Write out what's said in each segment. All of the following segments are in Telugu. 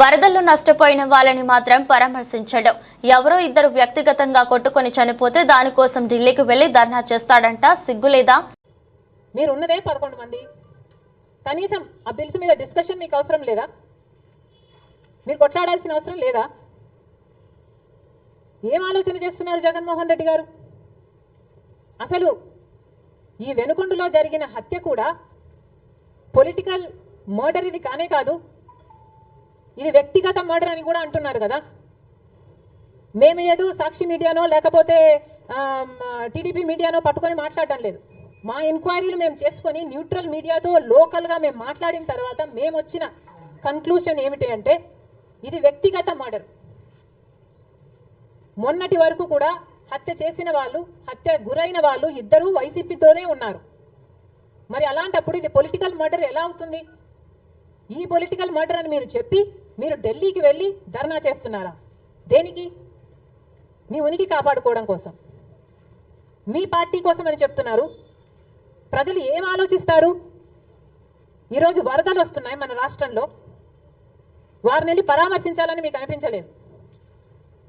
వరదల్లో నష్టపోయిన వాళ్ళని మాత్రం పరామర్శించడం. ఎవరో ఇద్దరు వ్యక్తిగతంగా కొట్టుకొని చనిపోతే దానికోసం ఢిల్లీకి వెళ్ళి ధర్నా చేస్తాడంట. సిగ్గులేదా మీరు ఉన్నదే పదకొండు మంది. కనీసం ఆ బిల్స్ మీద డిస్కషన్ మీకు అవసరం లేదా? మీరు కొట్లాడాల్సిన అవసరం లేదా? ఏం ఆలోచన చేస్తున్నారు జగన్మోహన్ రెడ్డి గారు? అసలు ఈ వెనుకొండలో జరిగిన హత్య కూడా పొలిటికల్ మర్డర్ ఇది కానే కాదు. ఇది వ్యక్తిగత మర్డర్ అని కూడా అంటున్నారు కదా. మేము ఏదో సాక్షి మీడియానో లేకపోతే టీడీపీ మీడియానో పట్టుకొని మాట్లాడడం లేదు. మా ఎంక్వైరీలు మేము చేసుకొని న్యూట్రల్ మీడియాతో లోకల్గా మేము మాట్లాడిన తర్వాత మేము వచ్చిన కన్క్లూషన్ ఏమిటి అంటే ఇది వ్యక్తిగత మర్డర్ మొన్నటి వరకు కూడా హత్య చేసిన వాళ్ళు హత్య గురైన వాళ్ళు ఇద్దరూ వైసీపీతోనే ఉన్నారు. మరి అలాంటప్పుడు ఇది పొలిటికల్ మర్డర్ ఎలా అవుతుంది? ఈ పొలిటికల్ మర్డర్ అని మీరు చెప్పి మీరు ఢిల్లీకి వెళ్ళి ధర్నా చేస్తున్నారా? దేనికి? మీ ఉనికి కాపాడుకోవడం కోసం. మీ పార్టీ కోసం అని చెప్తున్నారు. ప్రజలు ఏం ఆలోచిస్తారు? ఈరోజు వరదలు వస్తున్నాయి మన రాష్ట్రంలో. వారిని వెళ్ళి పరామర్శించాలని మీకు అనిపించలేదు.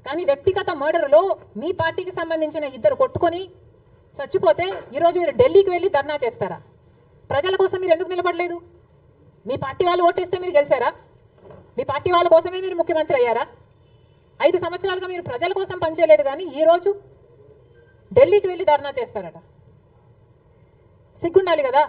కానీ వ్యక్తిగత మర్డర్లో మీ పార్టీకి సంబంధించిన ఇద్దరు కొట్టుకొని చచ్చిపోతే ఈరోజు మీరు ఢిల్లీకి వెళ్ళి ధర్నా చేస్తారా? ప్రజల కోసం మీరు ఎందుకు నిలబడలేదు? మీ పార్టీ వాళ్ళు ఓటేస్తే మీరు గెలిచారా? మీ పార్టీ వాళ్ళ కోసమే మీరు ముఖ్యమంత్రి అయ్యారా? ఐదు సంవత్సరాలుగా మీరు ప్రజల కోసం పనిచేయలేదు కానీ ఈ రోజు ఢిల్లీకి వెళ్ళి ధర్నా చేస్తారట. సిగ్గుండాలి కదా?